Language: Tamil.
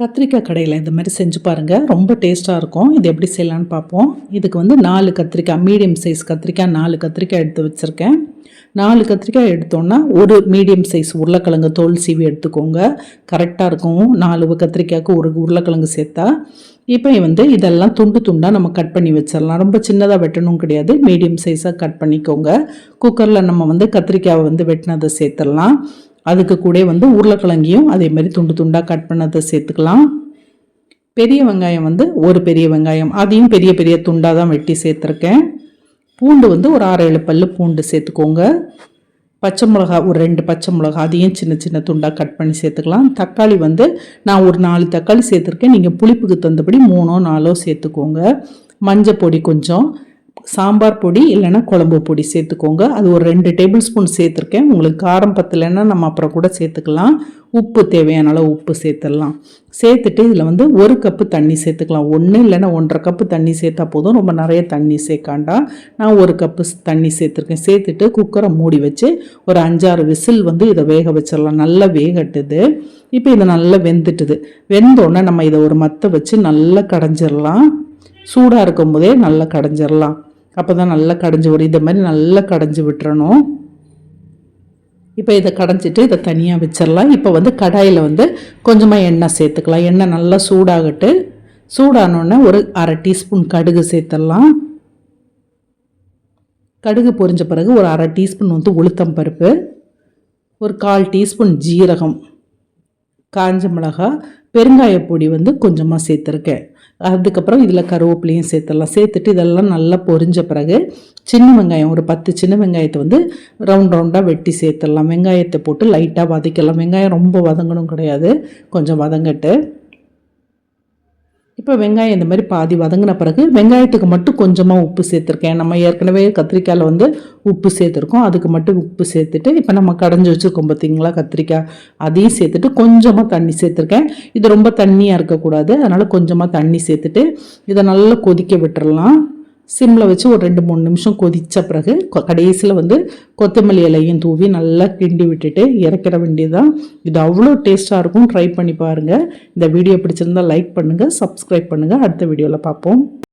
கத்திரிக்காய் கடையில் இந்த மாதிரி செஞ்சு பாருங்கள் ரொம்ப டேஸ்ட்டாக இருக்கும். இது எப்படி செய்யலான்னு பார்ப்போம் இதுக்கு வந்து நாலு கத்திரிக்காய் மீடியம் சைஸ் கத்திரிக்காய் நாலு கத்திரிக்காய் எடுத்து வச்சுருக்கேன். நாலு கத்திரிக்காய் எடுத்தோன்னா ஒரு மீடியம் சைஸ் உருளைக்கிழங்கு தோல் சீவி எடுத்துக்கோங்க. கரெக்டாக இருக்கும். நாலு கத்திரிக்காய்க்கு ஒரு உருளைக்கிழங்கு சேர்த்தா. இப்போ வந்து இதெல்லாம் துண்டு துண்டாக நம்ம கட் பண்ணி வச்சிடலாம். ரொம்ப சின்னதாக வெட்டணும் கிடையாது. மீடியம் சைஸாக கட் பண்ணிக்கோங்க. குக்கரில் நம்ம வந்து கத்திரிக்காயை வந்து வெட்டினதை சேர்த்துடலாம். அதுக்கு கூட வந்து உருளைக்கிழங்கையும் அதே மாதிரி துண்டு துண்டாக கட் பண்ணதை சேர்த்துக்கலாம். பெரிய வெங்காயம் வந்து ஒரு பெரிய வெங்காயம். அதையும் பெரிய பெரிய துண்டாக தான் வெட்டி சேர்த்துருக்கேன். பூண்டு வந்து ஒரு ஆறு ஏழு பல் பூண்டு சேர்த்துக்கோங்க. பச்சை மிளகா ஒரு ரெண்டு பச்சை மிளகா அதையும் சின்ன சின்ன துண்டாக கட் பண்ணி சேர்த்துக்கலாம். தக்காளி வந்து நான் ஒரு நாலு தக்காளி சேர்த்துருக்கேன். நீங்கள் புளிப்புக்கு தந்தபடி மூணோ நாலோ சேர்த்துக்கோங்க. மஞ்சள் பொடி கொஞ்சம். சாம்பார் பொடி இல்லைன்னா குழம்பு பொடி சேர்த்துக்கோங்க. அது ஒரு ரெண்டு டேபிள் ஸ்பூன் சேர்த்துருக்கேன். உங்களுக்கு காரம் பத்தலைன்னா நம்ம அப்புறம் கூட சேர்த்துக்கலாம். உப்பு தேவையான அளவு உப்பு சேர்த்துடலாம். சேர்த்துட்டு இதில் வந்து ஒரு கப்பு தண்ணி சேர்த்துக்கலாம். ஒன்று இல்லைன்னா ஒன்றரை கப்பு தண்ணி சேர்த்தா போதும். ரொம்ப நிறைய தண்ணி சேர்க்காண்டா நான் ஒரு கப்பு தண்ணி சேர்த்துருக்கேன். சேர்த்துட்டு குக்கரை மூடி வச்சு ஒரு அஞ்சாறு விசில் வந்து இதை வேக வச்சிடலாம். நல்லா வேகட்டுது. இப்போ இதை நல்லா வெந்துட்டுது. வெந்தோடனே நம்ம இதை ஒரு மத்தை வச்சு நல்லா கடைஞ்சிடலாம். சூடாக இருக்கும் போதே நல்லா கடைஞ்சிடலாம். அப்போ தான் நல்லா கடைஞ்சி வரும். இந்த மாதிரி நல்லா கடைஞ்சி விட்டுறணும். இப்போ இதை கடைஞ்சிட்டு இதை தனியாக வச்சிடலாம். இப்போ வந்து கடாயில் வந்து கொஞ்சமாக எண்ணெய் சேர்த்துக்கலாம். எண்ணெய் நல்லா சூடாகட்டு. சூடானோடனே ஒரு அரை டீஸ்பூன் கடுகு சேர்த்துடலாம். கடுகு பொரிஞ்ச பிறகு ஒரு அரை டீஸ்பூன் வந்து உளுத்தம் பருப்பு. ஒரு கால் டீஸ்பூன் ஜீரகம். காஞ்ச மிளகா பெருங்காய பொடி வந்து கொஞ்சமாக சேர்த்துருக்கேன். அதுக்கப்புறம் இதில் கருவேப்பிலையும் சேர்த்துடலாம். சேர்த்துட்டு இதெல்லாம் நல்லா பொரிஞ்ச பிறகு சின்ன வெங்காயம் ஒரு பத்து சின்ன வெங்காயத்தை வந்து ரவுண்ட் ரவுண்டாக வெட்டி சேர்த்துடலாம். வெங்காயத்தை போட்டு லைட்டாக வதக்கலாம் வெங்காயம் ரொம்ப வதங்கணும் கிடையாது. கொஞ்சம் வதங்கட்டு. இப்போ வெங்காயம் இந்த மாதிரி பாதி வதங்கின பிறகு வெங்காயத்துக்கு மட்டும் கொஞ்சமாக உப்பு சேர்த்துருக்கேன். நம்ம ஏற்கனவே கத்திரிக்காயில் வந்து உப்பு சேர்த்துருக்கோம். அதுக்கு மட்டும் உப்பு சேர்த்துட்டு இப்போ நம்ம கடைஞ்சி வச்சுருக்கோம் பார்த்தீங்களா கத்திரிக்காய்? அதையும் சேர்த்துட்டு கொஞ்சமாக தண்ணி சேர்த்துருக்கேன். இது ரொம்ப தண்ணியாக இருக்கக்கூடாது. அதனால் கொஞ்சமாக தண்ணி சேர்த்துட்டு இதை நல்லா கொதிக்க விட்டுறலாம். சிம்மில் வச்சு ஒரு ரெண்டு மூணு நிமிஷம் கொதித்த பிறகு கடைசியில் வந்து கொத்தமல்லி இலையும் தூவி நல்லா கிண்டி விட்டுட்டு இறக்கிற வேண்டியதுதான். இது அவ்வளோ டேஸ்ட்டாக இருக்கும். ட்ரை பண்ணி பாருங்கள் இந்த வீடியோ பிடிச்சிருந்தால் லைக் பண்ணுங்கள் சப்ஸ்கிரைப் பண்ணுங்கள் அடுத்த வீடியோவில் பார்ப்போம்.